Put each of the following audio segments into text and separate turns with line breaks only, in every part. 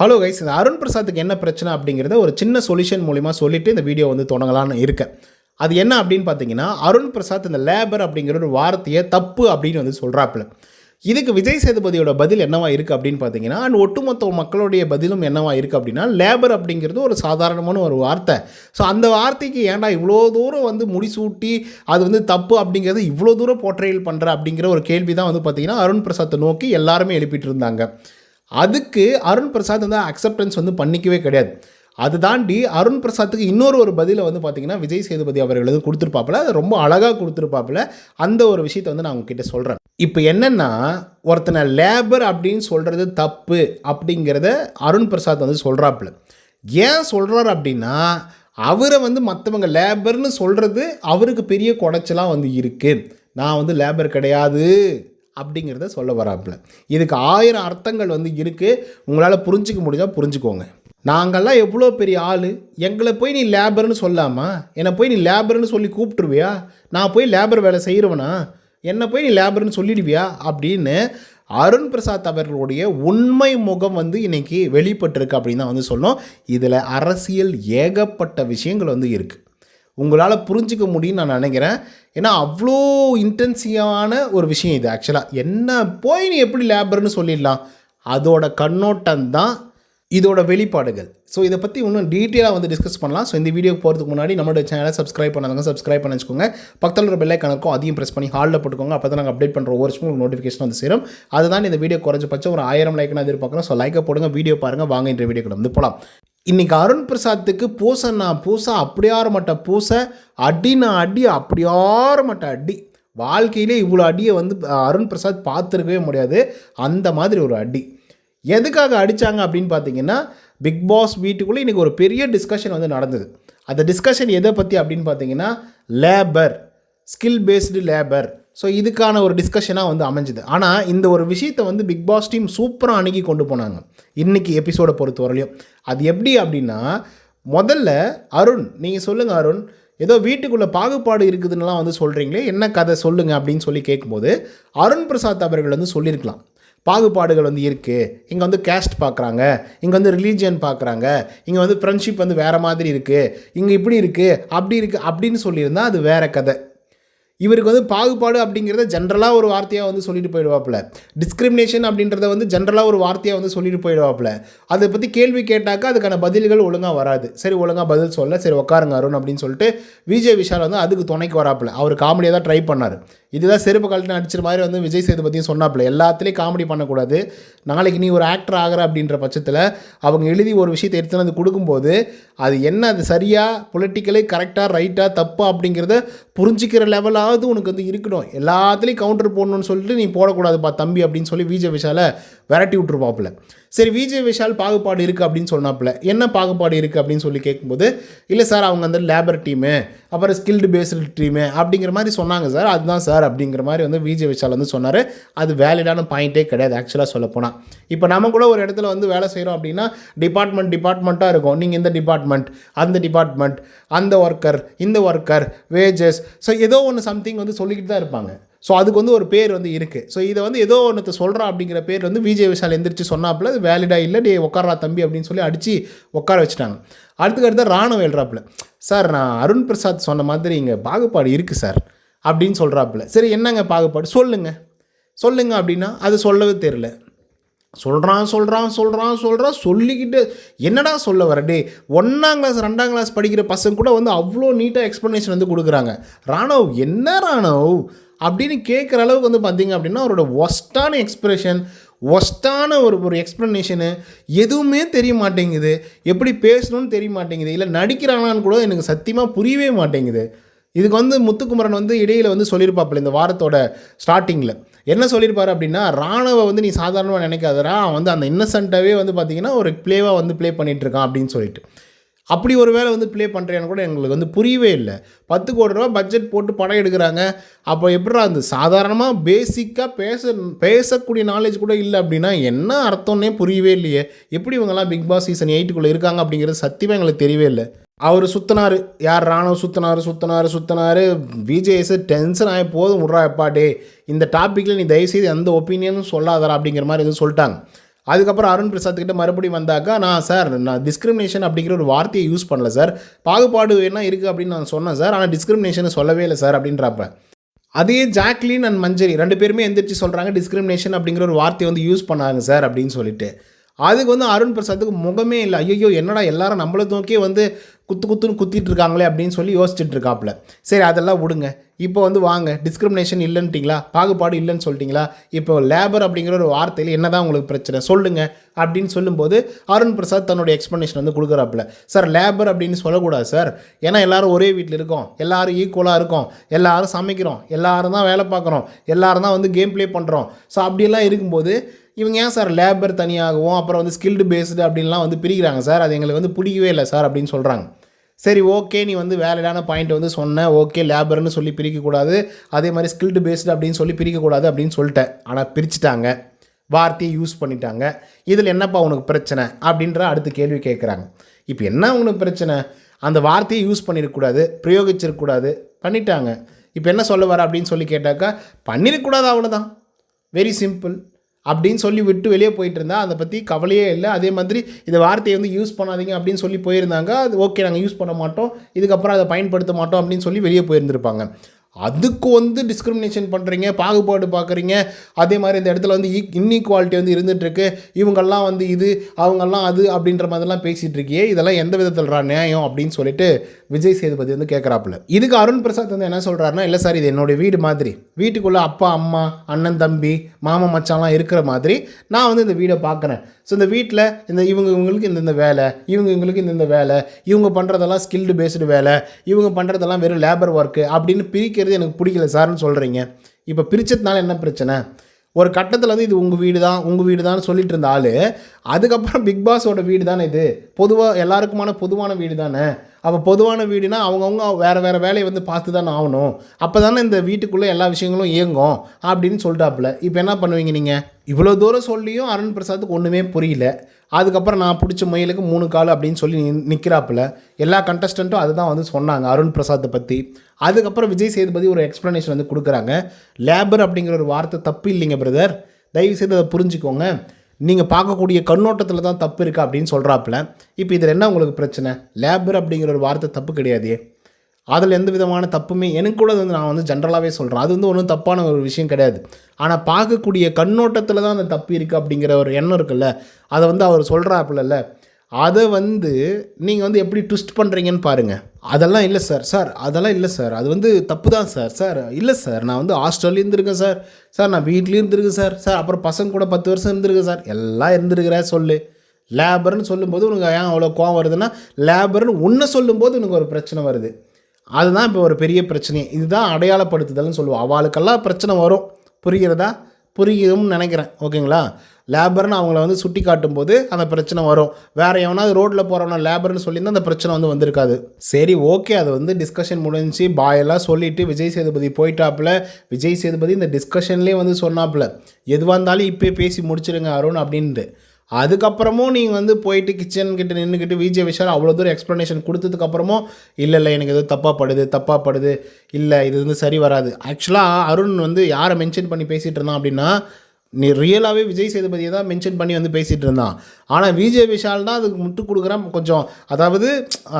Hello guys இந்த அருண் பிரசாத்துக்கு என்ன பிரச்சனை அப்படிங்கிறத ஒரு சின்ன சொல்யூஷன் மூலிமா சொல்லிவிட்டு இந்த வீடியோ வந்து தொடங்கலான்னு இருக்கேன். அது என்ன அப்படின்னு பார்த்தீங்கன்னா அருண் பிரசாத் இந்த லேபர் அப்படிங்கிற ஒரு வார்த்தையை தப்பு அப்படின்னு வந்து சொல்கிறாப்புல இதுக்கு விஜய் சேதுபதியோட பதில் என்னவா இருக்குது அப்படின்னு பார்த்தீங்கன்னா அண்ட் ஒட்டுமொத்த மக்களுடைய பதிலும் என்னவா இருக்குது அப்படின்னா லேபர் அப்படிங்கிறது ஒரு சாதாரணமான ஒரு வார்த்தை. ஸோ அந்த வார்த்தைக்கு ஏன்டா இவ்வளோ தூரம் வந்து முடிசூட்டி அது வந்து தப்பு அப்படிங்கிறது இவ்வளோ தூரம் போர்ட்ரேல் பண்ணுற அப்படிங்கிற ஒரு கேள்வி தான் வந்து பார்த்தீங்கன்னா அருண் பிரசாத்தை நோக்கி எல்லாருமே எழுப்பிட்டு இருந்தாங்க. அதுக்கு அருண் பிரசாத் வந்து அக்செப்டன்ஸ் வந்து பண்ணிக்கவே கிடையாது. அது தாண்டி அருண் பிரசாத்துக்கு இன்னொரு ஒரு பதிலை வந்து பார்த்தீங்கன்னா விஜய் சேதுபதி அவர்கள் வந்து கொடுத்துருப்பாப்புல. அது ரொம்ப அழகாக கொடுத்துருப்பாப்புல. அந்த ஒரு விஷயத்தை வந்து நான் உங்ககிட்ட சொல்கிறேன் இப்போ என்னென்னா ஒருத்தனை லேபர் அப்படின்னு சொல்கிறது தப்பு அப்படிங்கிறத அருண் பிரசாத் வந்து சொல்கிறாப்புல ஏன் சொல்கிறார் அப்படின்னா அவரை வந்து மற்றவங்க லேபர்னு சொல்கிறது அவருக்கு பெரிய குடைச்சலாக வந்து இருக்குது நான் வந்து லேபர் கிடையாது. அப்படிங்கிறத சொல்ல வராப்புல. இதுக்கு ஆயிரம் அர்த்தங்கள் வந்து இருக்குது உங்களால் புரிஞ்சிக்க முடிஞ்சால் புரிஞ்சுக்கோங்க. நாங்கள்லாம் எவ்வளோ பெரிய ஆள்? எங்களை போய் நீ லேபர்னு சொல்லாமா? என்னை போய் நீ லேபர்னு சொல்லி கூப்பிட்டுருவியா? நான் போய் லேபர் வேலை செய்கிறவனா என்னை போய் நீ லேபர்னு சொல்லிடுவியா? அப்படின்னு அருண் பிரசாத் அவர்களுடைய உண்மை முகம் வந்து இன்றைக்கி வெளிப்பட்டிருக்கு அப்படின்னு தான் வந்து சொன்னோம் இதில் அரசியல் ஏகப்பட்ட விஷயங்கள் வந்து இருக்குது உங்களால் புரிஞ்சிக்க முடியும்னு நான் நினைக்கிறேன். ஏன்னா அவ்வளோ இன்டென்சிவான ஒரு விஷயம் இது ஆக்சுவலாக என்ன போய் நீ எப்படி லேபர்னு சொல்லிடலாம். அதோட கண்ணோட்டம் தான் இதோட வெளிப்பாடுகள். ஸோ இதை பற்றி இன்னும் டீட்டெயிலாக வந்து டிஸ்கஸ் பண்ணலாம். ஸோ இந்த வீடியோ போகிறதுக்கு முன்னாடி நம்மளோட சேனலை சப்ஸ்கிரைப் பண்ணாதவங்க சப்ஸ்கிரைப் பண்ணி வச்சுக்கோங்க பக்கத்தில் ஒரு பெல் கணக்கும் இருக்கும். அதையும் ப்ரெஸ் பண்ணி ஹாலில் போட்டுக்கோங்க. அப்போ தான் நாங்கள் அப்டேட் பண்ணுற ஒவ்வொரு உங்களுக்கு நோட்டிஃபிகேஷன் வந்து சேரும். அதுதான் இந்த வீடியோ குறைஞ்சபட்சம் ஒரு ஆயிரம் லைக்னா எதிர்பார்க்குறோம். ஸோ லைக்கை போடுங்க வீடியோ பாருங்கள் வாங்க இந்த வீடியோக்குள்ள வந்து போகலாம் இன்றைக்கி அருண் பிரசாத்துக்கு பூசன்னா பூசை அப்படியார மட்ட பூசை அடினா அடி அப்படியார மட்ட அடி. வாழ்க்கையிலே இவ்வளோ அடியை வந்து அருண் பிரசாத் பார்த்துருக்கவே முடியாது. அந்த மாதிரி ஒரு அடி. எதுக்காக அடித்தாங்க அப்படின்னு பார்த்தீங்கன்னா பிக் பாஸ் வீட்டுக்குள்ளே இன்றைக்கி ஒரு பெரிய டிஸ்கஷன் வந்து நடந்தது. அந்த டிஸ்கஷன் எதை பற்றி அப்படின்னு பார்த்தீங்கன்னா labour skill based labour so இதுக்கான ஒரு டிஸ்கஷனாக வந்து அமைஞ்சுது. ஆனால் இந்த ஒரு விஷயத்தை வந்து பிக் பாஸ் டீம் சூப்பராக அணுகி கொண்டு போனாங்க. இன்றைக்கி எபிசோடை பொறுத்த வரையிலையும் அது எப்படி அப்படின்னா முதல்ல அருண் நீங்கள் சொல்லுங்கள் அருண். ஏதோ வீட்டுக்குள்ளே பாகுபாடு இருக்குதுன்னுலாம் வந்து சொல்கிறீங்களே என்ன கதை சொல்லுங்கள் அப்படின்னு சொல்லி கேட்கும்போது அருண் பிரசாத் அவர்கள் வந்து சொல்லியிருக்கலாம். பாகுபாடுகள் வந்து இருக்குது இங்கே வந்து கேஸ்ட் பார்க்குறாங்க இங்கே வந்து ரிலீஜியன் பார்க்குறாங்க இங்கே வந்து ஃப்ரெண்ட்ஷிப் வந்து வேறு மாதிரி இருக்குது இங்கே இப்படி இருக்குது அப்படி இருக்குது அப்படின்னு சொல்லியிருந்தால் அது வேறு கதை. இவருக்கு வந்து பாகுபாடு அப்படிங்கிறத ஜென்ரலாக ஒரு வார்த்தையாக வந்து சொல்லிட்டு போயிடுவாப்புல. டிஸ்கிரிமினேஷன் அப்படின்றத வந்து ஜென்ரலாக ஒரு வார்த்தையாக வந்து சொல்லிட்டு போயிடுவாப்புல. அதை பற்றி கேள்வி கேட்டாக்கா அதுக்கான பதில்கள் ஒழுங்காக வராது. சரி ஒழுங்காக பதில் சொல்ல சரி உட்காருங்க அருண் அப்படின்னு சொல்லிட்டு விஜய் விஷால் வந்து அதுக்கு துணைக்கு வராப்புல. அவர் காமெடியாக தான் ட்ரை பண்ணார். இதுதான் செருப்பு கழட்டு அடிச்சிற மாதிரி வந்து விஜய் சேதுபதியும் சொன்னாப்புல. எல்லாத்துலேயும் காமெடி பண்ணக்கூடாது. நாளைக்கு நீ ஒரு ஆக்டர் ஆகிற அப்படின்ற பட்சத்தில் அவங்க எழுதி ஒரு விஷயத்தை எடுத்துன்னு வந்து கொடுக்கும்போது அது என்ன அது சரியாக பொலிட்டிக்கலி கரெக்டாக ரைட்டாக தப்பா அப்படிங்கிறத புரிஞ்சிக்கிற லெவலாவது உனக்கு வந்து இருக்கணும். எல்லாத்துலேயும் கவுண்டர் போடணும்னு சொல்லிட்டு நீ போடக்கூடாதுப்பா தம்பி அப்படின்னு சொல்லி விஜய் விஷால விரட்டி விட்டுருப்பாப்புல சரி விஜய் விஷால் பாகுபாடு இருக்குது அப்படின்னு சொன்னாப்புல. என்ன பாகுபாடு இருக்குது அப்படின்னு சொல்லி கேட்கும்போது இல்லை சார் அவங்க அந்த லேபர் டீமு அப்புறம் ஸ்கில்டு பேஸ்டு டீமு அப்படிங்கிற மாதிரி சொன்னாங்க சார். அதுதான் சார் அப்படிங்கிற மாதிரி வந்து விஜய் விஷால் வந்து சொன்னார். அது வேலிடான பாயிண்ட்டே கிடையாது ஆக்சுவலாக சொல்லப்போனால் இப்போ நம்ம கூட ஒரு இடத்துல வந்து வேலை செய்கிறோம் அப்படின்னா டிபார்ட்மெண்ட் டிபார்ட்மெண்ட்டாக இருக்கும். நீங்கள் இந்த டிபார்ட்மெண்ட் அந்த டிபார்ட்மெண்ட் அந்த ஒர்க்கர் இந்த ஒர்க்கர் வேஜஸ் ஸோ ஏதோ ஒன்று சம்திங் வந்து சொல்லிக்கிட்டு தான் இருப்பாங்க. ஸோ அதுக்கு வந்து ஒரு பேர் வந்து இருக்குது ஸோ இதை வந்து ஏதோ ஒன்று சொல்கிறான் அப்படிங்கிற பேர் வந்து விஜய் விஷால் எந்திரிச்சு சொன்னாப்புல அது வேலிடாக இல்லை டே உட்காரா தம்பி அப்படின்னு சொல்லி அடித்து உட்கார வச்சுட்டாங்க. அடுத்துக்கு அடுத்து ராணுவ எழுறாப்புல சார் நான் அருண் பிரசாத் சொன்ன மாதிரி இங்கே பாகுபாடு இருக்குது சார் அப்படின்னு சொல்கிறாப்புல சரி என்னங்க பாகுபாடு? சொல்லுங்கள் சொல்லுங்க அப்படின்னா அது சொல்லவே தெரில சொல்கிறான் சொல்கிறான் சொல்கிறான் சொல்கிறான் சொல்லிக்கிட்டு என்னடா சொல்ல வர? டே ஒன்றாம் கிளாஸ் ரெண்டாம் கிளாஸ் படிக்கிற பசங்க கூட வந்து அவ்வளோ நீட்டாக எக்ஸ்ப்ளனேஷன் வந்து கொடுக்குறாங்க. ராணவ் என்ன ராணவ் அப்படின்னு கேட்குற அளவுக்கு வந்து பார்த்தீங்க அப்படின்னா அவரோட ஒஸ்ட்டான எக்ஸ்ப்ரெஷன் ஒஸ்ட்டான ஒரு ஒரு எக்ஸ்ப்ளனேஷனு எதுவுமே தெரிய மாட்டேங்குது. எப்படி பேசணும்னு தெரிய மாட்டேங்குது. இல்லை நடிக்கிறானான்னு கூட எனக்கு சத்தியமாக புரியவே மாட்டேங்குது. இதுக்கு வந்து முத்துக்குமரன் வந்து இடையில் வந்து சொல்லியிருப்பாப்பில் இந்த வாரத்தோட ஸ்டார்டிங்கில் என்ன சொல்லியிருப்பாரு அப்படின்னா ராணுவ வந்து நீ சாதாரணமாக நினைக்காதரா வந்து அந்த இன்னசென்ட்டாகவே வந்து பார்த்திங்கன்னா ஒரு ப்ளேவாக வந்து ப்ளே பண்ணிகிட்ருக்கான் அப்படின்னு சொல்லிட்டு. அப்படி ஒரு வேளை வந்து ப்ளே பண்ணுறேன்னு கூட எங்களுக்கு வந்து புரியவே இல்லை. பத்து கோடி ரூபா பட்ஜெட் போட்டு படம் எடுக்கிறாங்க. அப்போ எப்படா அந்த சாதாரணமாக பேசிக்காக பேச பேசக்கூடிய நாலேஜ் கூட இல்லை அப்படின்னா என்ன அர்த்தம்னே புரியவே இல்லையே. எப்படி இவங்கெல்லாம் பிக் பாஸ் சீசன் எயிட்டுக்குள்ளே இருக்காங்க அப்படிங்கிறது சத்தியமாக எங்களுக்கு தெரியவே இல்லை. அவர் சுத்தினார். யார்? ராணுவ சுத்தினார் சுத்தினார் சுத்தினார். விஜேஎஸ் டென்ஷன் ஆகி போதும். விட்றா எப்பாட்டே இந்த டாப்பிக்கில் நீ தயவுசெய்து எந்த ஒப்பீனியனும் சொல்லாதரா அப்படிங்கிற மாதிரி எதுவும் சொல்லிட்டாங்க. அதுக்கப்புறம் அருண் பிரசாத் கிட்ட மறுபடியும் வந்தாக்கா நான் சார் நான் டிஸ்கிரிமினேஷன் அப்படிங்கிற ஒரு வார்த்தையை யூஸ் பண்ணல சார். பாகுபாடு என்ன இருக்குது அப்படின்னு நான் சொன்னேன் சார். ஆனால் டிஸ்கிரிமினேஷன் சொல்லவே இல்லை சார் அப்படின்றப்ப. அதே ஜாக்லின் அண்ட் மஞ்சரி ரெண்டு பேருமே எந்திரிச்சு சொல்கிறாங்க டிஸ்கிரிமினேஷன் அப்படிங்கிற ஒரு வார்த்தையை வந்து யூஸ் பண்ணாங்க சார் அப்படின்னு சொல்லிட்டு. அதுக்கு வந்து அருண் பிரசாத்துக்கு முகமே இல்லை. ஐயோ என்னடா எல்லாரும் நம்மளை நோக்கியே வந்து குத்து குத்துன்னு குத்திட்டு இருக்காங்களே அப்படின்னு சொல்லி யோசிச்சுட்டு இருக்காப்புல சரி அதெல்லாம் விடுங்க. இப்போ வந்து வாங்க. டிஸ்கிரிமினேஷன் இல்லைன்ட்டிங்களா? பாகுபாடு இல்லைன்னு சொல்லிட்டீங்களா? இப்போ லேபர் அப்படிங்கிற ஒரு வார்த்தையில் என்ன தான் உங்களுக்கு பிரச்சனை? சொல்லுங்கள் அப்படின்னு சொல்லும்போது அருண் பிரசாத் தன்னுடைய எக்ஸ்ப்ளனேஷன் வந்து கொடுக்குறாப்புல. சார் லேபர் அப்படின்னு சொல்லக்கூடாது சார். ஏன்னா எல்லாரும் ஒரே வீட்டில் இருக்கோம். எல்லாரும் ஈக்குவலாக இருக்கோம். எல்லோரும் சமைக்கிறோம். எல்லோரும் தான் வேலை பார்க்குறோம். எல்லாரும் தான் வந்து கேம் ப்ளே பண்ணுறோம் ஸோ அப்படியெல்லாம் இருக்கும்போது இவங்க ஏன் சார் லேபர் தனியாகவும் அப்புறம் வந்து ஸ்கில்டு பேஸ்டு அப்படின்லாம் வந்து பிரிக்கிறாங்க சார்? அது எங்களுக்கு வந்து பிடிக்கவே இல்லை சார் அப்படின்னு சொல்கிறாங்க சரி ஓகே நீ வந்து வேலிடான பாயிண்ட் வந்து சொன்ன ஓகே லேபர்னு சொல்லி பிரிக்கக்கூடாது. அதே மாதிரி ஸ்கில்டு பேஸ்டு அப்படின்னு சொல்லி பிரிக்கக்கூடாது அப்படின்னு சொல்லிட்டேன். ஆனால் பிரிச்சுட்டாங்க. வார்த்தையை யூஸ் பண்ணிட்டாங்க. இதில் என்னப்பா உனக்கு பிரச்சனை? அப்படின்ற அடுத்த கேள்வி கேட்குறாங்க. இப்போ என்ன உனக்கு பிரச்சனை? அந்த வார்த்தையை யூஸ் பண்ணிடக்கூடாது பிரயோகிச்சிருக்கக்கூடாது பண்ணிட்டாங்க. இப்போ என்ன சொல்ல வர அப்படின்னு சொல்லி கேட்டாக்கா பண்ணிடக்கூடாது அவ்வளோதான் வெரி சிம்பிள் அப்படின்னு சொல்லி விட்டு வெளியே போயிட்டு இருந்தா அதை பற்றி கவலையே இல்லை. அதே மாதிரி இந்த வார்த்தையை வந்து யூஸ் பண்ணாதீங்க அப்படின்னு சொல்லி போயிருந்தாங்க. அது ஓகே நாங்கள் யூஸ் பண்ண மாட்டோம். இதுக்கப்புறம் அதை பயன்படுத்த மாட்டோம் அப்படின்னு சொல்லி வெளியே போயிருந்திருப்பாங்க. அதுக்கு வந்து டிஸ்கிரிமினேஷன் பண்ணுறீங்க பாகுபாடு பார்க்குறீங்க. அதே மாதிரி இந்த இடத்துல வந்து e- இன்இக்வாலிட்டி வந்து இருந்துகிட்ருக்கு இவங்கெல்லாம் வந்து இது அவங்கெல்லாம் அது அப்படின்ற மாதிரிலாம் பேசிகிட்டு இருக்கியே. இதெல்லாம் எந்த விதத்தில் நியாயம் அப்படின்னு சொல்லிட்டு விஜய் சேதுபதி வந்து கேட்குறாப்புல இதுக்கு அருண் பிரசாத் வந்து என்ன சொல்கிறாருன்னா இல்லை சார் இது என்னுடைய வீடு மாதிரி. வீட்டுக்குள்ளே அப்பா அம்மா அண்ணன் தம்பி மாமா மச்சான்லாம் இருக்கிற மாதிரி நான் வந்து இந்த வீடை பார்க்குறேன். ஸோ இந்த வீட்டில் இந்த இவங்க இவங்களுக்கு இந்தந்த வேலை இவங்க இவங்களுக்கு இந்தந்த வேலை இவங்க பண்ணுறதெல்லாம் ஸ்கில்டு பேஸ்டு வேலை இவங்க பண்ணுறதெல்லாம் வெறும் லேபர் ஒர்க்கு அப்படின்னு பிரிக்கிறது எனக்கு பிடிக்கல சார்னு சொல்கிறீங்க இப்போ பிரித்ததுனால என்ன பிரச்சனை? ஒரு கட்டத்தில் வந்து இது உங்கள் வீடு தான் உங்கள் வீடு தான் சொல்லிட்டு இருந்த ஆள் அதுக்கப்புறம் பிக் பாஸோட வீடு தானே இது? பொதுவாக எல்லாருக்குமான பொதுவான வீடு தானே அப்போ பொதுவான வீடுனா அவங்கவுங்க வேறு வேறு வேலையை வந்து பார்த்து தானே ஆகணும். அப்போ தானே இந்த வீட்டுக்குள்ளே எல்லா விஷயங்களும் இயங்கும் அப்படின்னு சொல்லிட்டாப்புல இப்போ என்ன பண்ணுவீங்க நீங்கள் இவ்வளோ தூரம் சொல்லியும் அருண் பிரசாத்துக்கு ஒன்றுமே புரியல. அதுக்கப்புறம் நான் பிடிச்ச முயலுக்கு மூணு கால் அப்படின்னு சொல்லி நிற்கிறாப்புல எல்லா கண்டஸ்டண்ட்டும் அதுதான் வந்து சொன்னாங்க அருண் பிரசாத்தை பற்றி அதுக்கப்புறம் விஜய் சேதுபதி ஒரு எக்ஸ்ப்ளனேஷன் வந்து கொடுக்குறாங்க. லேபர் அப்படிங்கிற ஒரு வார்த்தை தப்பு இல்லைங்க பிரதர் தயவுசெய்து அதை புரிஞ்சுக்கோங்க. நீங்கள் பார்க்கக்கூடிய கண்ணோட்டத்தில் தான் தப்பு இருக்கா அப்படின்னு சொல்கிறாப்புல இப்போ இதில் என்ன உங்களுக்கு பிரச்சனை? லேபர் அப்படிங்கிற ஒரு வார்த்தை தப்பு கிடையாதே. அதில் எந்த விதமான தப்புமே எனக்கு கூட வந்து நான் வந்து ஜென்ரலாகவே சொல்கிறேன் அது வந்து ஒன்றும் தப்பான ஒரு விஷயம் கிடையாது. ஆனால் பார்க்கக்கூடிய கண்ணோட்டத்தில் தான் அந்த தப்பு இருக்குது அப்படிங்கிற ஒரு எண்ணம் இருக்குல்ல. அதை வந்து அவர் சொல்கிறாப்புலல்ல அதை வந்து நீங்கள் வந்து எப்படி ட்விஸ்ட் பண்ணுறீங்கன்னு பாருங்கள் அதெல்லாம் இல்லை சார் சார் அதெல்லாம் இல்லை சார் அது வந்து தப்பு தான் சார் சார் இல்லை சார் நான் வந்து ஹாஸ்டல்லையும் இருந்திருக்கேன் சார் சார் நான் வீட்லேயும் இருந்திருக்கேன் சார் சார் அப்புறம் பசங்க கூட பத்து வருஷம் இருந்திருக்கேன் சார் எல்லாம் இருந்திருக்கிறேன் சொல்லு. லேபர்னு சொல்லும்போது உனக்கு ஏன் அவ்வளோ கோவம் வருதுன்னா லேபர்னு ஒன்று சொல்லும்போது உனக்கு ஒரு பிரச்சனை வருது. அதுதான் இப்போ ஒரு பெரிய பிரச்சனை இதுதான் அடையாளப்படுத்துதல்னு சொல்லுவோம். அவளுக்கெல்லாம் பிரச்சனை வரும். புரிகிறதா? புரியுதுன்னு நினைக்கிறேன். ஓகேங்களா? லேபர்னு அவங்கள வந்து சுட்டி காட்டும்போது அந்த பிரச்சனை வரும். வேறு எவனாவது ரோட்டில் போகிறவனா லேபர்னு சொல்லியிருந்தால் அந்த பிரச்சனை வந்து வந்திருக்காது. சரி ஓகே. அது வந்து டிஸ்கஷன் முடிஞ்சு பாயெல்லாம் சொல்லிவிட்டு விஜய் சேதுபதி போயிட்டாப்புல. விஜய் சேதுபதி இந்த டிஸ்கஷன்லேயே வந்து சொன்னாப்புல எதுவாக இருந்தாலும் இப்போயே பேசி முடிச்சிருங்க அருண் அப்படின்ட்டு. அதுக்கப்புறமும் நீங்கள் வந்து போயிட்டு கிச்சன் கிட்ட நின்றுக்கிட்டு விஜய் விஷால் அவ்வளோ தூரம் எக்ஸ்ப்ளனேஷன் கொடுத்ததுக்கப்புறமும் இல்லை இல்லை எனக்கு எதுவும் தப்பாக படுது தப்பாக படுது. இல்லை இது வந்து சரி வராது. ஆக்சுவலாக அருண் வந்து யாரை மென்ஷன் பண்ணி பேசிகிட்டு இருந்தான் அப்படின்னா நீ ரியலாகவே விஜய் சேதுபதியை தான் மென்ஷன் பண்ணி வந்து பேசிகிட்டு இருந்தான். ஆனால் விஜய் விஷால் தான் அதுக்கு முட்டு கொடுக்குறான். கொஞ்சம் அதாவது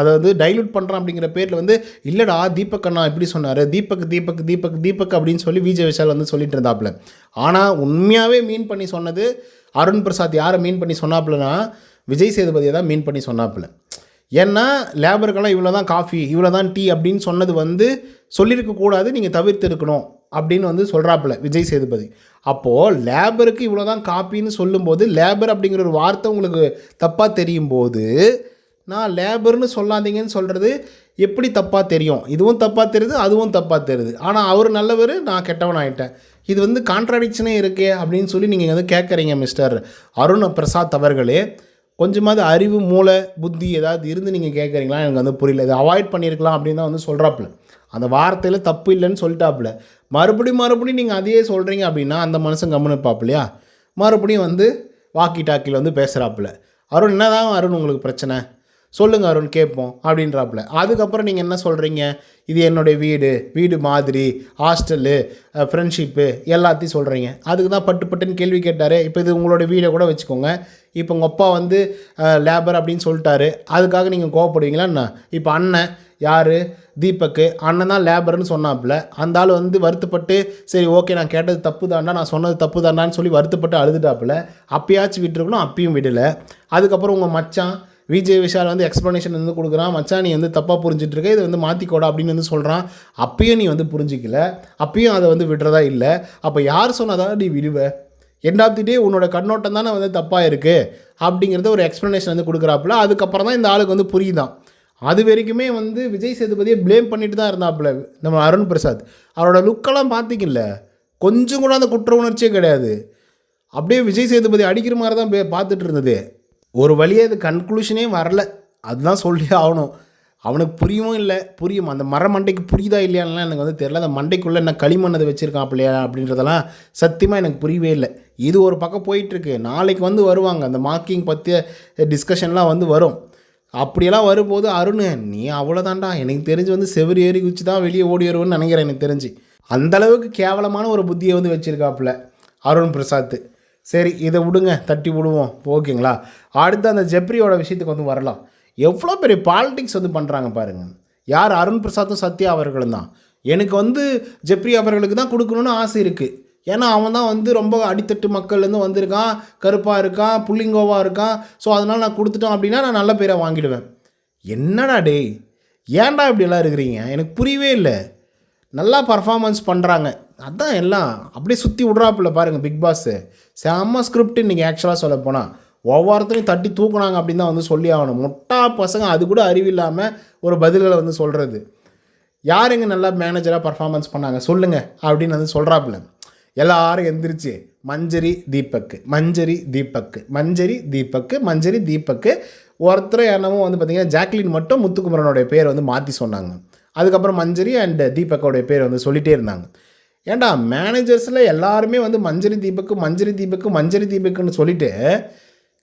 அதாவது டைலூட் பண்ணுறான் அப்படிங்கிற பேரில் வந்து இல்லைடா தீபக் அண்ணா இப்படி சொன்னார். தீபக் தீபக் தீபக் தீபக் அப்படின்னு சொல்லி விஜய் விஷால் வந்து சொல்லிட்டு இருந்தாப்புல. ஆனால் உண்மையாகவே மீன் பண்ணி சொன்னது அருண் பிரசாத் யாரை மீன் பண்ணி சொன்னாப்புலனா விஜய் சேதுபதியை தான் மீன் பண்ணி சொன்னாப்புல. ஏன்னா லேபருக்கெல்லாம் இவ்வளோ தான் காஃபி இவ்வளோ தான் டீ அப்படின்னு சொன்னது வந்து சொல்லியிருக்கக்கூடாது நீங்கள் தவிர்த்து இருக்கணும் அப்படின்னு வந்து சொல்கிறாப்புல விஜய் சேதுபதி. அப்போது லேபருக்கு இவ்வளோ தான் காப்பின்னு சொல்லும்போது லேபர் அப்படிங்கிற ஒரு வார்த்தை உங்களுக்கு தப்பாக தெரியும் போது நான் லேபர்னு சொல்லாதீங்கன்னு சொல்கிறது எப்படி தப்பாக தெரியும்? இதுவும் தப்பாக தெரியுது அதுவும் தப்பாக தெரியுது. ஆனால் அவர் நல்லவர் நான் கெட்டவன் ஆகிட்டேன் இது வந்து கான்ட்ராடிக்ஷனே இருக்கே அப்படின்னு சொல்லி நீங்கள் வந்து கேட்குறீங்க மிஸ்டர் அருண் பிரசாத் அவர்களே. கொஞ்சமாவது அறிவு மூளை புத்தி ஏதாவது இருந்து நீங்கள் கேட்குறீங்களா எனக்கு வந்து புரியல. இதை அவாய்ட் பண்ணியிருக்கலாம் அப்படின்னு தான் வந்து சொல்கிறாப்புல அந்த வார்த்தையில் தப்பு இல்லைன்னு சொல்லிட்டாப்புல. மறுபடியும் மறுபடியும் நீங்கள் அதையே சொல்கிறீங்க அப்படின்னா அந்த மனுஷன் கம்முன்னு இருப்பாப்புலையா மறுபடியும் வந்து வாக்கி டாக்கியில் வந்து பேசுகிறாப்புல அருண் என்ன தான் அருண் உங்களுக்கு பிரச்சனை? சொல்லுங்க அருண் கேட்போம் அப்படின்றாப்புல. அதுக்கப்புறம் நீங்கள் என்ன சொல்கிறீங்க இது என்னுடைய வீடு வீடு மாதிரி ஹாஸ்டலு ஃப்ரெண்ட்ஷிப்பு எல்லாத்தையும் சொல்கிறீங்க அதுக்கு தான் பட்டு பட்டுன்னு கேள்வி கேட்டார். இப்போ இது உங்களோட வீடை கூட வச்சுக்கோங்க. இப்போ உங்கள் அப்பா வந்து லேபர் அப்படின்னு சொல்லிட்டாரு. அதுக்காக நீங்கள் கோவப்படுவீங்களா என்ன? இப்போ அண்ணன் யார்? தீபக்கு. அண்ணன் தான் லேபர்னு சொன்னாப்புல. அந்த ஆள் வந்து வருத்தப்பட்டு சரி ஓகே நான் கேட்டது தப்பு தாண்டா நான் சொன்னது தப்பு தாண்டான்னு சொல்லி வருத்தப்பட்டு அழுதுட்டாப்புல. அப்பயாச்சும் விட்டுருக்கணும் அப்பயும் விடலை. அதுக்கப்புறம் உங்கள் மச்சான் விஜய் விஷால் வந்து எக்ஸ்ப்ளனேஷன் வந்து கொடுக்குறான். மச்சான் நீ வந்து தப்பாக புரிஞ்சிட்ருக்க. இதை வந்து மாற்றிக்கோடா அப்படின்னு வந்து சொல்கிறான் அப்பயும் நீ வந்து புரிஞ்சிக்கல. அப்பயும் அதை வந்து விடுறதா இல்லை. அப்போ யார் சொன்னதாக நீ விடுவ. எண்ட் ஆஃப் தி டே உன்னோட கண்ணோட்டம் தானே வந்து தப்பாக இருக்குது அப்படிங்கிறத ஒரு எக்ஸ்ப்ளனேஷன் வந்து கொடுக்குறாப்புல. அதுக்கப்புறம் தான் இந்த ஆளுக்கு வந்து புரியுதான். அது வரைக்குமே வந்து விஜய் சேதுபதியை ப்ளேம் பண்ணிட்டு தான் இருந்தாப்புல நம்ம அருண் பிரசாத். அவரோட லுக்கெல்லாம் பார்த்தீங்கல்ல கொஞ்சம் கூட அந்த குற்ற உணர்ச்சியே கிடையாது. அப்படியே விஜய் சேதுபதி அடிக்கிற மாதிரி தான் பே- பார்த்துட்டு இருந்தது. ஒரு வழியே அது கன்க்ளூஷனே வரல. அதுதான் சொல்லி ஆகணும். அவனுக்கு புரியவும் இல்லை? புரியும். அந்த மர மண்டைக்கு புரியுதா இல்லையான்லாம் எனக்கு வந்து தெரியல. அந்த மண்டைக்குள்ளே என்ன களிமண்ணதை வச்சுருக்கான் அப்படியா அப்படின்றதெல்லாம் சத்தியமாக எனக்கு புரியவே இல்லை. இது ஒரு பக்கம் போயிட்டுருக்கு. நாளைக்கு வந்து வருவாங்க. அந்த மார்க்கிங் பற்றிய டிஸ்கஷன்லாம் வந்து வரும். அப்படியெல்லாம் வரும்போது அருண் நீ அவ்வளோதான்டா எனக்கு தெரிஞ்சு வந்து செவரி ஏறி குச்சி தான் வெளியே ஓடி வருவேன்னு நினைக்கிறேன் எனக்கு தெரிஞ்சு. அந்த அளவுக்கு கேவலமான ஒரு புத்தியை வந்து வச்சுருக்காப்புல அருண் பிரசாத். சரி இதை விடுங்க தட்டி விடுவோம். ஓகேங்களா? அடுத்து அந்த ஜெப்ரியோட விஷயத்துக்கு வந்து வரலாம். எவ்வளோ பெரிய பாலிடிக்ஸ் வந்து பண்ணுறாங்க பாருங்க. யார் அருண் பிரசாத்தும் சத்யா அவர்களும் தான். எனக்கு வந்து ஜெப்ரி அவர்களுக்கு தான் கொடுக்கணும்னு ஆசை இருக்குது ஏன்னா அவன் தான் வந்து ரொம்ப அடித்தட்டு மக்கள்லேருந்து வந்திருக்கான் கருப்பாக இருக்கான் புள்ளிங்கோவாக இருக்கான். ஸோ அதனால் நான் கொடுத்துட்டோம் அப்படின்னா நான் நல்ல பேரை வாங்கிடுவேன். என்னடா டேய்? ஏன்டா இப்படியெல்லாம் இருக்கிறீங்க? எனக்கு புரியவே இல்லை. நல்லா பர்ஃபார்மன்ஸ் பண்ணுறாங்க அதான் எல்லாம். அப்படியே சுற்றி விட்றாப்புல பாருங்கள் பிக் பாஸ். செம்ம ஸ்கிரிப்ட் இன்றைக்கி ஆக்சுவலாக சொல்ல போனால் ஒவ்வொருத்தரையும் தட்டி தூக்குனாங்க அப்படின்னு தான் வந்து சொல்லி ஆகணும். முட்டா பசங்க அது கூட அறிவில்லாமல் ஒரு பதில்களை வந்து சொல்கிறது யாருங்க நல்லா மேனேஜராக பர்ஃபார்மன்ஸ் பண்ணாங்க? சொல்லுங்கள் அப்படின்னு வந்து சொல்கிறாப்புல எல்லாரும் எந்திரிச்சு மஞ்சரி தீபக்கு மஞ்சரி தீபக்கு மஞ்சரி தீபக்கு மஞ்சரி தீபக்கு. ஒருத்தர் என்னமோ வந்து பார்த்திங்கன்னா ஜாக்லின் மட்டும் முத்துக்குமரனுடைய பேர் வந்து மாற்றி சொன்னாங்க. அதுக்கப்புறம் மஞ்சரி அண்ட் தீபக்கோடைய பேர் வந்து சொல்லிகிட்டே இருந்தாங்க. ஏன்டா மேனேஜர்ஸில் எல்லாருமே வந்து மஞ்சரி தீபக்கு மஞ்சரி தீபக்கு மஞ்சரி தீபக்குன்னு சொல்லிட்டு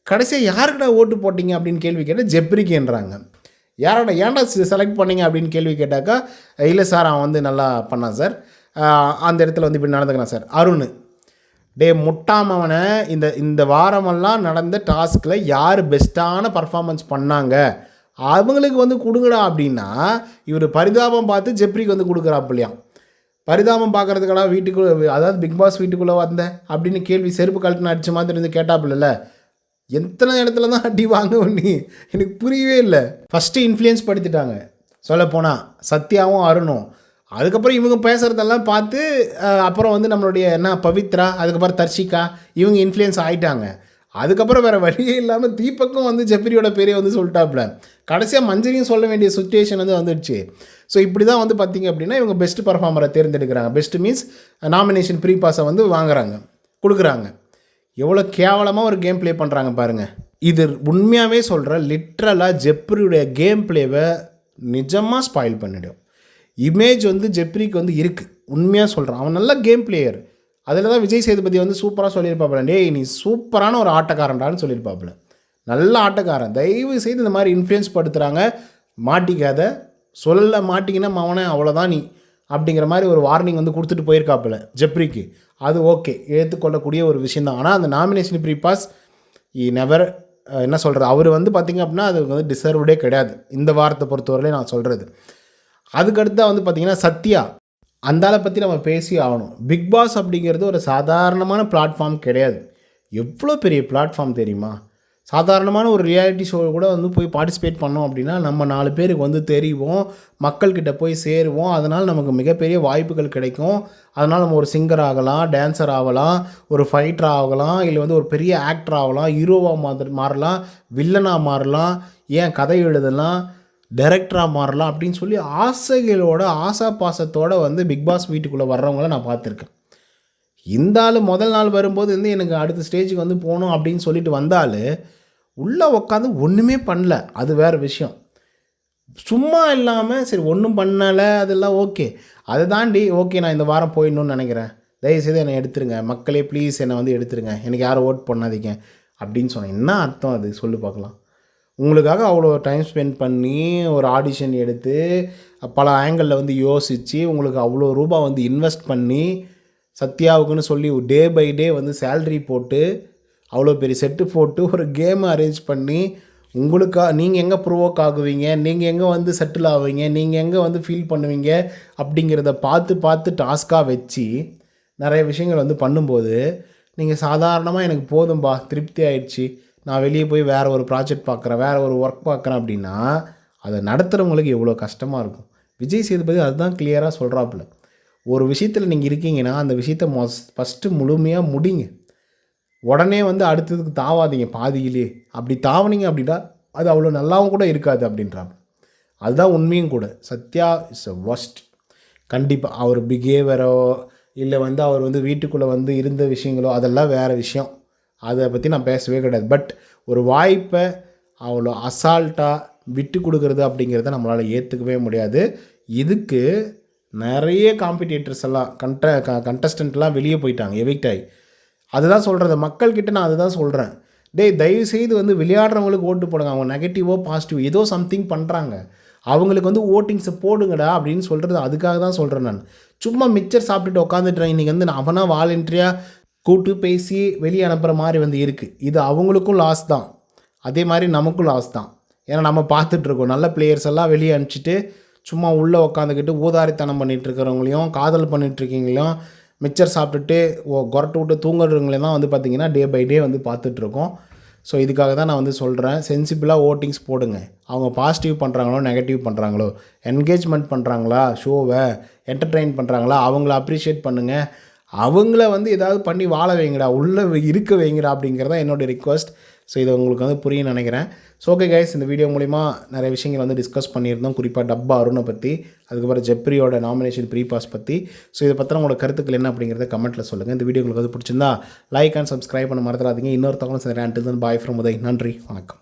கடைசியாக யாருக்கடா ஓட்டு போட்டிங்க அப்படின்னு கேள்வி கேட்டால் ஜெப்ரிக்குன்றாங்க யாரோட ஏன்டா செலக்ட் பண்ணீங்க அப்படின்னு கேள்வி கேட்டாக்கா இல்லை சார் அவன் வந்து நல்லா பண்ணான் சார் அந்த இடத்துல வந்து இப்படி நடந்துக்கிறான் சார் அருண் டே முட்டாமவனை இந்த இந்த வாரமெல்லாம் நடந்த டாஸ்கில் யார் பெஸ்ட்டான பர்ஃபார்மன்ஸ் பண்ணாங்க? அவங்களுக்கு வந்து கொடுங்கடா அப்படின்னா இவர் பரிதாபம் பார்த்து ஜெப்ரிக்கு வந்து கொடுக்குறாப்புலையாம். பரிதாபம் பார்க்குறதுக்கெல்லாம் வீட்டுக்குள்ளே அதாவது பிக் பாஸ் வீட்டுக்குள்ளே வந்த அப்படின்னு கேள்வி செருப்பு கழட்டின அடிச்ச மாதிரி இருந்து கேட்டாப்புல எத்தனை இடத்துல தான் அடி வாங்க ஒண்ணி எனக்கு புரியவே இல்லை. ஃபஸ்ட்டு இன்ஃப்ளூயன்ஸ் படுத்திட்டாங்க. சொல்லப்போனால் சத்யாவும் அருணும். அதுக்கப்புறம் இவங்க பேசுகிறதெல்லாம் பார்த்து அப்புறம் வந்து நம்மளுடைய என்ன பவித்ரா அதுக்கப்புறம் தர்ஷிகா இவங்க இன்ஃப்ளூயன்ஸ் ஆகிட்டாங்க அதுக்கப்புறம் வேறு வழியே இல்லாமல் தீபக்கும் வந்து ஜெப்ரியோட பேரே வந்து சொல்லிட்டாப்புல. கடைசியாக மஞ்சரியும் சொல்ல வேண்டிய சுச்சுவேஷன் வந்து வந்துடுச்சு. ஸோ இப்படி தான் வந்து பார்த்தீங்க அப்படின்னா இவங்க பெஸ்ட் பர்ஃபார்மரை தேர்ந்தெடுக்கிறாங்க. பெஸ்ட் மீன்ஸ் நாமினேஷன் ப்ரீ பாஸை வந்து வாங்குறாங்க. கொடுக்குறாங்க. எவ்வளோ கேவலமாக ஒரு கேம் ப்ளே பண்ணுறாங்க பாருங்கள் இது உண்மையாகவே சொல்கிறேன் லிட்ரலாக ஜெப்ரியுடைய கேம் ப்ளேவை நிஜமாக ஸ்பாயில் பண்ணிடும். இமேஜ் வந்து ஜெப்ரிக்கு வந்து இருக்குது உண்மையாக சொல்கிறான் அவன் நல்ல கேம் பிளேயர் அதில் தான் விஜய் சேதுபதி வந்து சூப்பராக சொல்லியிருப்பாப்புல. டேய் நீ சூப்பரான ஒரு ஆட்டக்காரன்டான்னு சொல்லியிருப்பாப்புல. நல்ல ஆட்டக்காரன். தயவு செய்து இந்த மாதிரி இன்ஃப்ளூயன்ஸ் படுத்துகிறாங்க மாட்டிக்காத. சொல்ல மாட்டிங்கன்னா மவனே அவ்வளோதான் நீ. அப்படிங்கிற மாதிரி ஒரு வார்னிங் வந்து கொடுத்துட்டு போயிருக்காப்புல ஜெப்ரிக்கு. அது ஓகே ஏற்றுக்கொள்ளக்கூடிய ஒரு விஷயந்தான் ஆனால் அந்த நாமினேஷன் ப்ரீ பாஸ் இ நெவர் என்ன சொல்கிறது அவர் வந்து பார்த்திங்க அப்படின்னா அது வந்து டிசர்வ்டே கிடையாது. இந்த வாரத்தை பொறுத்தவரையிலே நான் சொல்கிறது அதுக்கடுத்து வந்து பார்த்திங்கன்னா சத்யா. அந்தாலை பற்றி நம்ம பேசி ஆகணும். பிக் பாஸ் அப்படிங்கிறது ஒரு சாதாரணமான பிளாட்ஃபார்ம் கிடையாது. எவ்வளோ பெரிய பிளாட்ஃபார்ம் தெரியுமா? சாதாரணமான ஒரு ரியாலிட்டி ஷோ கூட வந்து போய் பார்ட்டிசிபேட் பண்ணோம் அப்படின்னா நம்ம நாலு பேருக்கு வந்து தெரிவோம் மக்கள்கிட்ட போய் சேருவோம். அதனால் நமக்கு மிகப்பெரிய வாய்ப்புகள் கிடைக்கும். அதனால் நம்ம ஒரு சிங்கர் ஆகலாம் டான்சர் ஆகலாம் ஒரு ஃபைட்டர் ஆகலாம் இல்லை வந்து ஒரு பெரிய ஆக்டர் ஆகலாம் ஹீரோவாக மாதிரி மாறலாம் வில்லனாக மாறலாம் ஏன் கதை எழுதலாம் டைரக்டராக மாறலாம் அப்படின்னு சொல்லி ஆசைகளோட ஆசா பாசத்தோட வந்து பிக் பாஸ் வீட்டுக்குள்ளே வர்றவங்கள நான் பார்த்துருக்கேன். இந்த ஆள் முதல் நாள் வரும்போது வந்து எனக்கு அடுத்த ஸ்டேஜுக்கு வந்து போகணும் அப்படின்னு சொல்லிட்டு வந்தால் உள்ளே உட்காந்து ஒன்றுமே பண்ணல. அது வேறு விஷயம். சும்மா இல்லாமல் சரி ஒன்றும் பண்ணலை அதெல்லாம் ஓகே. அதை தாண்டி ஓகே நான் இந்த வாரம் போயிடணும்னு நினைக்கிறேன். தயவுசெய்து என்னை எடுத்துருங்க. மக்களே ப்ளீஸ் என்னை வந்து எடுத்துருங்க. எனக்கு யாரும் ஓட் பண்ணாதீங்க. அப்படின்னு சொன்னேன். என்ன அர்த்தம் அது? சொல்லு பார்க்கலாம். உங்களுக்காக அவ்வளோ டைம் ஸ்பெண்ட் பண்ணி ஒரு ஆடிஷன் எடுத்து பல ஆங்கிளில் வந்து யோசித்து உங்களுக்கு அவ்வளோ ரூபா வந்து இன்வெஸ்ட் பண்ணி சத்யாவுக்குன்னு சொல்லி டே பை டே வந்து சேல்ரி போட்டு அவ்வளோ பெரிய செட்டு போட்டு ஒரு கேமை அரேஞ்ச் பண்ணி உங்களுக்காக நீங்கள் எங்கே ப்ரோவோக் ஆகுவீங்க? நீங்கள் எங்கே வந்து செட்டில் ஆவீங்க? நீங்கள் எங்கே வந்து ஃபீல் பண்ணுவீங்க? அப்படிங்கிறத பார்த்து பார்த்து டாஸ்க்காக வச்சு நிறைய விஷயங்கள் வந்து பண்ணும்போது நீங்கள் சாதாரணமாக எனக்கு போதும்பா திருப்தி ஆயிடுச்சு. நான் வெளியே போய் வேறு ஒரு ப்ராஜெக்ட் பார்க்குறேன் வேறு ஒரு ஒர்க் பார்க்குறேன் அப்படின்னா அதை நடத்துகிறவங்களுக்கு எவ்வளோ கஷ்டமாக இருக்கும். விஜய் சேதுபதி அதுதான் கிளியராக சொல்கிறாப்புல ஒரு விஷயத்தில் நீங்கள் இருக்கீங்கன்னா அந்த விஷயத்த மொஸ் ஃபஸ்ட்டு முழுமையாக முடிங்க. உடனே வந்து அடுத்ததுக்கு தாவாதீங்க பாதியிலே. அப்படி தாவுனீங்க அப்படின்னா அது அவ்வளோ நல்லாவும் கூட இருக்காது அப்படின்றாங்க. அதுதான் உண்மையும் கூட. சத்யா இஸ் அ ஒஸ்ட் கண்டிப்பாக அவர் பிஹேவியரோ இல்லை வந்து அவர் வந்து வீட்டுக்குள்ளே வந்து இருந்த விஷயங்களோ அதெல்லாம் வேறு விஷயம். அதை பற்றி நான் பேசவே கிடையாது. பட் ஒரு வாய்ப்பை அவ்வளோ அசால்ட்டாக விட்டு கொடுக்குறது அப்படிங்கிறத நம்மளால் ஏற்றுக்கவே முடியாது. இதுக்கு நிறைய காம்படிட்டர்ஸ் எல்லாம் கண்ட க வெளியே போயிட்டாங்க எவிக்ட் ஆகி. அதுதான் சொல்கிறது மக்கள்கிட்ட நான் அதுதான் சொல்கிறேன் டேய் தயவு செய்து வந்து விளையாடுறவங்களுக்கு ஓட்டு போடுங்க. அவங்க நெகட்டிவோ பாசிட்டிவ் ஏதோ சம்திங் பண்ணுறாங்க அவங்களுக்கு வந்து ஓட்டிங்ஸை போடுங்கடா அப்படின்னு சொல்கிறது அதுக்காக தான் சொல்கிறேன் நான். சும்மா மிச்சர் சாப்பிட்டுட்டு உட்காந்துட்டுறேன் இன்றைக்கி வந்து நான் அவனாக வாலண்டியாக கூட்டு பேசி வெளியே அனுப்புகிற மாதிரி வந்து இருக்குது இது அவங்களுக்கும் லாஸ் தான். அதே மாதிரி நமக்கும் லாஸ் தான். ஏன்னா நம்ம பார்த்துட்ருக்கோம் நல்ல பிளேயர்ஸ் எல்லாம் வெளியே அனுப்பிச்சிட்டு சும்மா உள்ளே உட்காந்துக்கிட்டு ஊதாரித்தனம் பண்ணிகிட்டு இருக்கிறவங்களையும் காதல் பண்ணிகிட்ருக்கீங்களையும் மிக்சர் மிச்சர் சாப்பிட்டுட்டு ஓ கொரட்டு விட்டு தூங்குறவங்களே தான் வந்து பார்த்திங்கன்னா டே பை டே வந்து பார்த்துட்ருக்கோம் ஸோ இதுக்காக தான் நான் வந்து சொல்கிறேன் சென்சிபிளாக ஓட்டிங்ஸ் போடுங்க. அவங்க பாசிட்டிவ் பண்ணுறாங்களோ நெகட்டிவ் பண்ணுறாங்களோ என்கேஜ்மெண்ட் பண்ணுறாங்களா ஷோவை என்டர்டெயின் பண்ணுறாங்களா அவங்கள அப்ரிஷியேட் பண்ணுங்கள் அவங்கள வந்து ஏதாவது பண்ணி வாழ வைங்கடா உள்ளே இருக்க வைங்கடா அப்படிங்கிறது தான் என்னோடய ரிக்வஸ்ட் ஸோ இது உங்களுக்கு வந்து புரியும் நினைக்கிறேன். ஸோ ஓகே கைஸ் இந்த வீடியோ மூலிமா நிறைய விஷயங்கள் வந்து டிஸ்கஸ் பண்ணியிருந்தோம். குறிப்பாக டப்பா அருணை பற்றி அதுக்கப்புறம் ஜெப்ரியோட நாமினேஷன் ப்ரீ பாஸ் பற்றி ஸோ இதை பற்றின உங்களோட கருத்துக்கள் என்ன அப்படிங்கிறத கமெண்ட்டில் சொல்லுங்கள் இந்த வீடியோ உங்களுக்கு வந்து பிடிச்சிருந்தா லைக் அண்ட் சப்ஸ்கிரைப் பண்ண மறந்துடாதீங்க. இன்னொரு தகவலும் சரி அண்டில் பாய் ஃப்ரம் உதய் நன்றி. வணக்கம்.